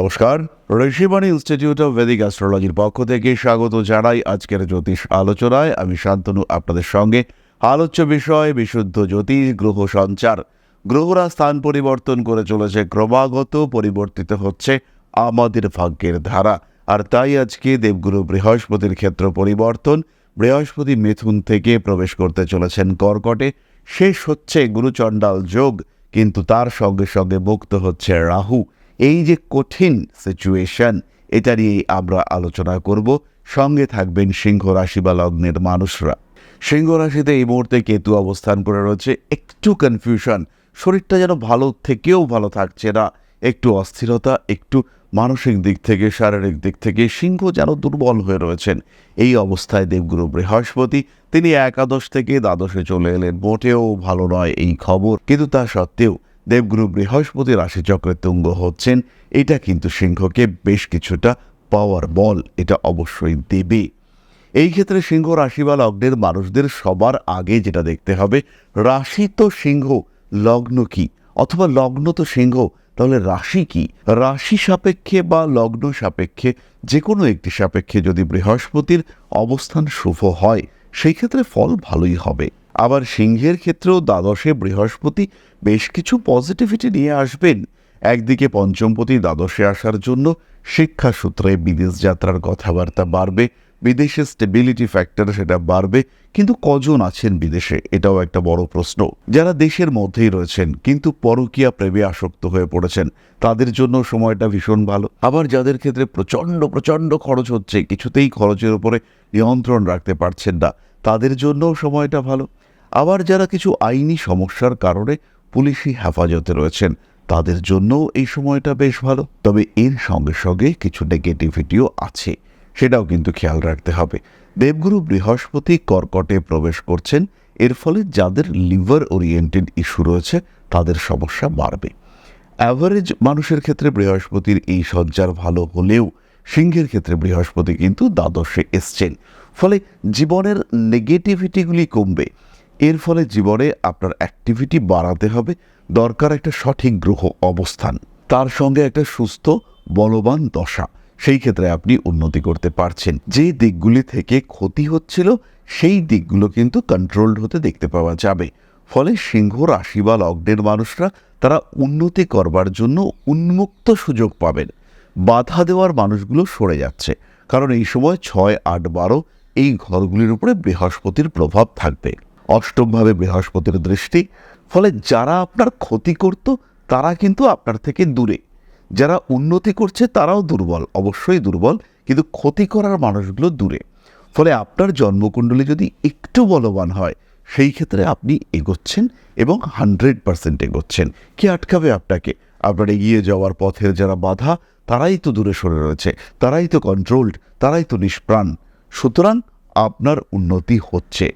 নমস্কার Rishibani institute of Vedic অ্যাস্ট্রোলজির পক্ষ থেকে স্বাগত জানাই আজকের জ্যোতিষ আলোচনায়। আমি শান্তনু, আপনাদের সঙ্গে আলোচ্য বিষয়, বিশুদ্ধ জ্যোতিষ, গ্রহ সঞ্চার। গ্রহরা স্থান পরিবর্তন করে চলেছে, ক্রমাগত পরিবর্তিত হচ্ছে আমাদের ভাগ্যের ধারা। আর তাই আজকে দেবগুরু বৃহস্পতির ক্ষেত্র পরিবর্তন, বৃহস্পতি মিথুন থেকে প্রবেশ করতে চলেছেন কর্কটে। শেষ হচ্ছে গুরুচণ্ডাল যোগ, কিন্তু তার সঙ্গে সঙ্গে মুক্ত হচ্ছে রাহু। এই যে কঠিন সিচুয়েশন এটা নিয়েই আমরা আলোচনা করব। সঙ্গে থাকবেন সিংহ রাশি বা লগ্নের মানুষরা। সিংহ রাশিতে এই মুহূর্তে কেতু অবস্থান করে রয়েছে। একটু কনফিউশন শরীরটা যেন ভালো থেকেও ভালো থাকছে না। একটু অস্থিরতা, একটু মানসিক দিক থেকে, শারীরিক দিক থেকে সিংহ যেন দুর্বল হয়ে রয়েছেন। এই অবস্থায় দেবগুরু বৃহস্পতি, তিনি একাদশ থেকে দ্বাদশে চলে এলেন। মোটেও ভালো নয় এই খবর। কিন্তু তা সত্ত্বেও দেবগুরু বৃহস্পতি রাশিচক্রে তুঙ্গ হচ্ছেন। এটা কিন্তু সিংহকে বেশ কিছুটা পাওয়ার বল এটা অবশ্যই দেবে। এই ক্ষেত্রে সিংহ রাশি বা লগ্নের মানুষদের সবার আগে যেটা দেখতে হবে, রাশি তো সিংহ, লগ্ন কি? অথবা লগ্ন তো সিংহ, তাহলে রাশি কি? রাশি সাপেক্ষে বা লগ্ন সাপেক্ষে যে কোনো একটি সাপেক্ষে যদি বৃহস্পতির অবস্থান শুভ হয়, সেই ক্ষেত্রে ফল ভালোই হবে। আবার সিংহের ক্ষেত্রেও দ্বাদশে বৃহস্পতি বেশ কিছু পজিটিভিটি নিয়ে আসবেন। একদিকে পঞ্চমপতি দ্বাদশে আসার জন্য শিক্ষা সূত্রে বিদেশ যাত্রার কথাবার্তা বাড়বে, বিদেশে স্টেবিলিটি ফ্যাক্টর সেটা বাড়বে, কিন্তু কজন আছেন বিদেশে? এটাও একটা বড় প্রশ্ন। যারা দেশের মধ্যেই রয়েছেন, কিন্তু পরকীয়া প্রেমে আসক্ত হয়ে পড়েছেন, তাদের জন্য সময়টা ভীষণ ভালো। আবার যাদের ক্ষেত্রে প্রচণ্ড প্রচণ্ড খরচ হচ্ছে, কিছুতেই খরচের উপরে নিয়ন্ত্রণ রাখতে পারছেন না, তাদের জন্যও সময়টা ভালো। আবার যারা কিছু আইনি সমস্যার কারণে পুলিশি হেফাজতে রয়েছেন তাদের জন্যও এই সময়টা বেশ ভালো। তবে এর সঙ্গে সঙ্গে কিছু নেগেটিভিটিও আছে, সেটাও কিন্তু খেয়াল রাখতে হবে। দেবগুরু বৃহস্পতি কর্কটে প্রবেশ করছেন, এর ফলে যাদের লিভার ওরিয়েন্টেড ইস্যু রয়েছে, তাদের সমস্যা বাড়বে। অ্যাভারেজ মানুষের ক্ষেত্রে বৃহস্পতির এই সজ্জার ভালো হলেও সিংহের ক্ষেত্রে বৃহস্পতি কিন্তু দ্বাদশে এসছেন। ফলে জীবনের নেগেটিভিটিগুলি কমবে। এর ফলে জীবনে আপনার অ্যাক্টিভিটি বাড়াতে হবে। দরকার একটা সঠিক গ্রহ অবস্থান। তার সঙ্গে একটা সুস্থ, বলবান দশা। সেই ক্ষেত্রে আপনি উন্নতি করতে পারছেন। যে দিকগুলি থেকে ক্ষতি হচ্ছিল, সেই দিকগুলো কিন্তু কন্ট্রোলড হতে দেখতে পাওয়া যাবে। ফলে সিংহ রাশি বা লগ্নের মানুষরা তারা উন্নতি করবার জন্য উন্মুক্ত সুযোগ পাবেন। বাধা দেওয়ার মানুষগুলো সরে যাচ্ছে। কারণ এই সময় ছয়, আট, বারো এই ঘরগুলির উপরে বৃহস্পতির প্রভাব থাকবে। অষ্টমভাবে বৃহস্পতির দৃষ্টি, ফলে যারা আপনার ক্ষতি করত, তারা কিন্তু আপনার থেকে দূরে। যারা উন্নতি করছে, তারাও দুর্বল, অবশ্যই দুর্বল, কিন্তু ক্ষতি করার মানুষগুলো দূরে। ফলে আপনার জন্মকুণ্ডলী যদি একটু বলবান হয়, সেই ক্ষেত্রে আপনি এগোচ্ছেন এবং হান্ড্রেড পার্সেন্ট এগোচ্ছেন। কি আটকাবে আপনাকে? আপনার এগিয়ে যাওয়ার পথের যারা বাধা, তারাই তো দূরে সরে রয়েছে, তারাই তো কন্ট্রোলড তারাই তো নিষ্প্রাণ। সুতরাং আপনার উন্নতি হচ্ছে।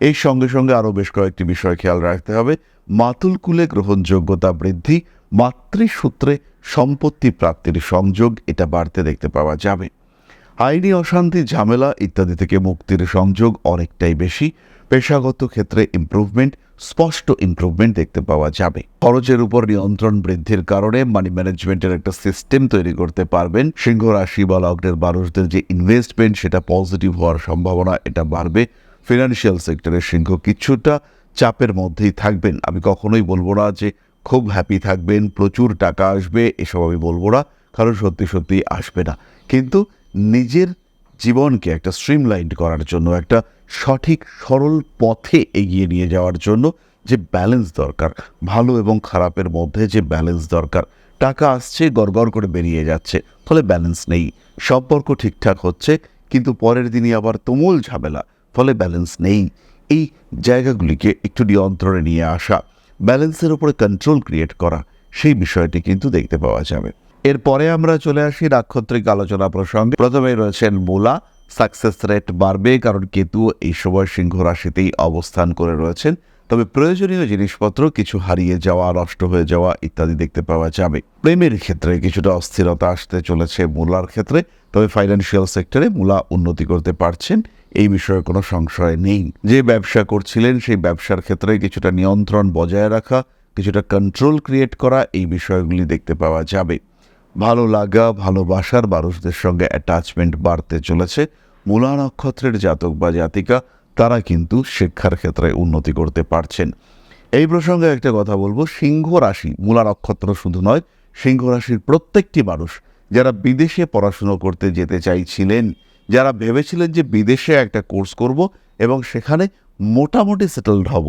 এই সঙ্গে সঙ্গে আরও বেশ কয়েকটি বিষয় খেয়াল রাখতে হবে। মাতুল কুলে গ্রহণযোগ্যতা বৃদ্ধি, মাতৃসূত্রে সম্পত্তি প্রাপ্তির সংযোগ, এটা বাড়তে দেখতে পাওয়া যাবে। আইনি অশান্তি, ঝামেলা ইত্যাদি থেকে মুক্তির সংযোগ অনেকটাই বেশি। পেশাগত ক্ষেত্রে ইমপ্রুভমেন্ট স্পষ্ট ইমপ্রুভমেন্ট দেখতে পাওয়া যাবে। খরচের উপর নিয়ন্ত্রণ বৃদ্ধির কারণে মানি ম্যানেজমেন্টের একটা সিস্টেম তৈরি করতে পারবেন। সিংহ রাশি বা লগ্নের মানুষদের যে ইনভেস্টমেন্ট সেটা পজিটিভ হওয়ার সম্ভাবনা এটা বাড়বে। ফিনান্সিয়াল সেক্টরের সিংহ কিছুটা চাপের মধ্যেই থাকবেন। আমি কখনোই বলব না যে খুব হ্যাপি থাকবেন, প্রচুর টাকা আসবে, এসব আমি বলব না, কারণ সত্যি সত্যি আসবে না। কিন্তু নিজের জীবনকে একটা স্ট্রিমলাইন্ড করার জন্য, একটা সঠিক, সরল পথে এগিয়ে নিয়ে যাওয়ার জন্য যে ব্যালেন্স দরকার, ভালো এবং খারাপের মধ্যে যে ব্যালেন্স দরকার, টাকা আসছে, গড়গড় করে বেরিয়ে যাচ্ছে, ফলে ব্যালেন্স নেই। সম্পর্ক ঠিকঠাক হচ্ছে, কিন্তু পরের দিনই আবার তুমুল ঝামেলা। ফলে ব্যালেন্স নেই। এই জায়গাগুলিকে একটু নিয়ন্ত্রণে নিয়ে আসা ব্যালেন্সের উপরে কন্ট্রোল ক্রিয়েট করা, সেই বিষয়টি কিন্তু দেখতে পাওয়া যাবে। এরপরে আমরা চলে আসি নাক্ষত্রিক আলোচনা প্রসঙ্গে। প্রথমে রয়েছেন মূলা। সাকসেস রেট বাড়বে কারণ কেতু এই সময় সিংহ রাশিতেই অবস্থান করে রয়েছেন। তবে প্রয়োজনীয় জিনিসপত্র কিছু হারিয়ে যাওয়া, নষ্ট হয়ে যাওয়া ইত্যাদি দেখতে পাওয়া যাবে। প্রেমের ক্ষেত্রে কিছুটা অস্থিরতা আসতে চলেছে মূলার ক্ষেত্রে। তবে ফাইন্যান্সিয়াল সেক্টরে মূলা উন্নতি করতে পারছেন। এই বিষয়ে কোনো সংশয় নেই। যে ব্যবসা করছিলেন, সেই ব্যবসার ক্ষেত্রে কিছুটা নিয়ন্ত্রণ বজায় রাখা, কিছুটা কন্ট্রোল ক্রিয়েট করা এই বিষয়গুলি দেখতে পাওয়া যাবে। ভালো লাগা, ভালোবাসার মানুষদের সঙ্গে অ্যাটাচমেন্ট বাড়তে চলেছে। মূলা নক্ষত্রের জাতক বা জাতিকা, তারা কিন্তু শিক্ষার ক্ষেত্রে উন্নতি করতে পারছেন। এই প্রসঙ্গে একটা কথা বলব, সিংহ রাশি, মূলা নক্ষত্র শুধু নয়, সিংহ রাশির প্রত্যেকটি মানুষ যারা বিদেশে পড়াশুনো করতে যেতে চাইছিলেন যারা ভেবেছিলেন যে বিদেশে একটা কোর্স করব এবং সেখানে মোটামুটি সেটেলড হব,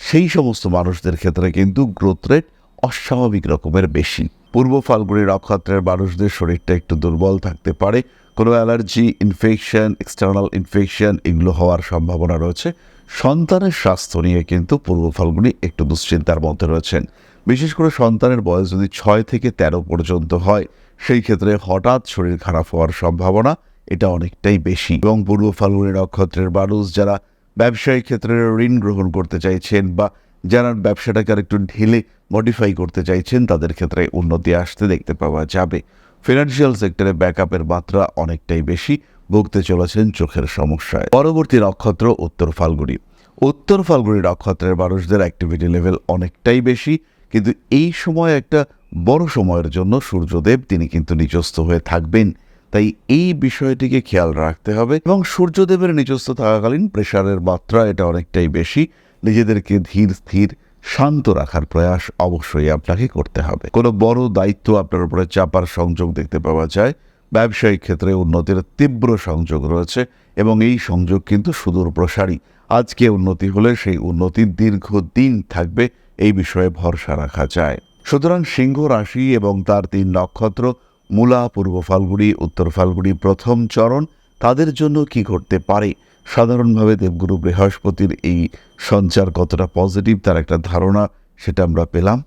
সেই সমস্ত মানুষদের ক্ষেত্রে কিন্তু গ্রোথ রেট অস্বাভাবিক রকমের বেশি। পূর্ব ফাল্গুনি নক্ষত্রের মানুষদের শরীরটা একটু দুর্বল থাকতে পারে, কোনো অ্যালার্জি ইনফেকশন এক্সটার্নাল ইনফেকশন এগুলো হওয়ার সম্ভাবনা রয়েছে। সন্তানের স্বাস্থ্য নিয়ে কিন্তু পূর্ব ফাল্গুনি একটু দুশ্চিন্তার মধ্যে রয়েছেন। বিশেষ করে সন্তানের বয়স যদি ছয় থেকে তেরো পর্যন্ত হয়, সেই ক্ষেত্রে হঠাৎ শরীর খারাপ হওয়ার সম্ভাবনা এটা অনেকটাই বেশি। এবং পূর্ব ফাল্গুনি নক্ষত্রের মানুষ যারা ব্যবসায়িক ক্ষেত্রে ঋণ গ্রহণ করতে চাইছেন বা যারা ব্যবসাটাকে আর একটু ঢেলে মডিফাই করতে চাইছেন, তাদের ক্ষেত্রে উন্নতি আসতে দেখতে পাওয়া যাবে। ফিনান্সিয়াল সেক্টরে ব্যাকআপের মাত্রা অনেকটাই বেশি, ভুগতে চলেছেন চোখের সমস্যায়। পরবর্তী নক্ষত্র উত্তর ফাল্গুনি। উত্তর ফাল্গুনি নক্ষত্রের মানুষদের অ্যাক্টিভিটি লেভেল অনেকটাই বেশি, কিন্তু এই সময় একটা বড় সময়ের জন্য সূর্যদেব তিনি কিন্তু নিচস্থ হয়ে থাকবেন। তাই এই বিষয়টিকে খেয়াল রাখতে হবে এবং সূর্যদেবের নিজস্ব থাকাকালীন প্রেশারের মাত্রা এটা অনেকটাই বেশি। নিজেদেরকে ধীর, স্থির, শান্ত রাখার প্রয়াস অবশ্যই আপনাকে করতে হবে। কোনো বড় দায়িত্ব আপনার উপরে চাপার সংযোগ দেখতে পাওয়া যায়। ব্যবসায়িক ক্ষেত্রে উন্নতির তীব্র সংযোগ রয়েছে এবং এই সংযোগ কিন্তু সুদূর প্রসারী। আজকে উন্নতি হলে সেই উন্নতি দীর্ঘদিন থাকবে, এই বিষয়ে ভরসা রাখা যায়। সুতরাং সিংহ রাশি এবং তার তিন নক্ষত্র মূলা, পূর্ব ফাল্গুনি, উত্তর ফাল্গুনি প্রথম চরণ, তাদের জন্য কি করতে পারে? সাধারণভাবে দেবগুরু বৃহস্পতির এই সঞ্চার কতটা পজিটিভ তার একটা ধারণা, সেটা আমরা পেলাম।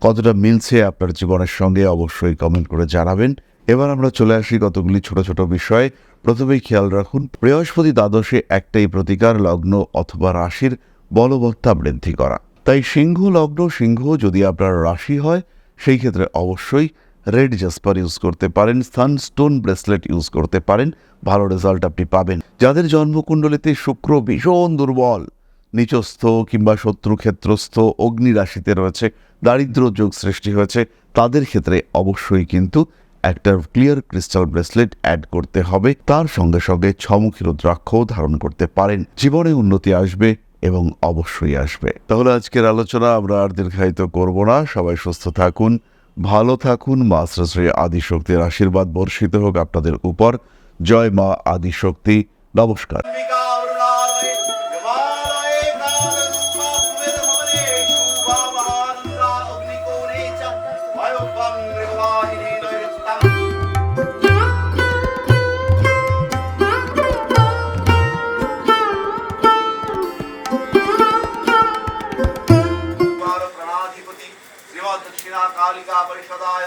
কতটা মিলছে আপনার জীবনের সঙ্গে অবশ্যই কমেন্ট করে জানাবেন। এবার আমরা চলে আসি কতগুলি ছোট ছোট বিষয়ে। প্রথমেই খেয়াল রাখুন, বৃহস্পতি দ্বাদশে একটাই প্রতিকার, লগ্ন অথবা রাশির বলবত্তা বৃদ্ধি করা। তাই সিংহ, লগ্ন, সিংহ যদি আপনার রাশি হয়, সেই ক্ষেত্রে অবশ্যই রেড জাসপার ইউজ করতে পারেন, সানস্টোন ব্রেসলেট ইউজ করতে পারেন, ভালো রেজাল্ট আপনি পাবেন। যাদের জন্মকুণ্ডলিতে শুক্র ভীষণ দুর্বল, নিচস্থ কিংবা শত্রু ক্ষেত্রস্থ অগ্নি রাশিতে রয়েছে, দারিদ্র যোগ সৃষ্টি হয়েছে, তাদের ক্ষেত্রে অবশ্যই কিন্তু একটা ক্লিয়ার ক্রিস্টাল ব্রেসলেট অ্যাড করতে হবে। তার সঙ্গে সঙ্গে ছমুখী রুদ্রাক্ষও ধারণ করতে পারেন। জীবনে উন্নতি আসবে এবং অবশ্যই আসবে। তাহলে আজকের আলোচনা আমরা আর দীর্ঘায়িত করব না। সবাই সুস্থ থাকুন ভালো থাকুন মা শ্রী আদিশক্তির আশীর্বাদ বর্ষিত হোক আপনাদের উপর। জয় মা আদিশক্তি। নমস্কার। সদায়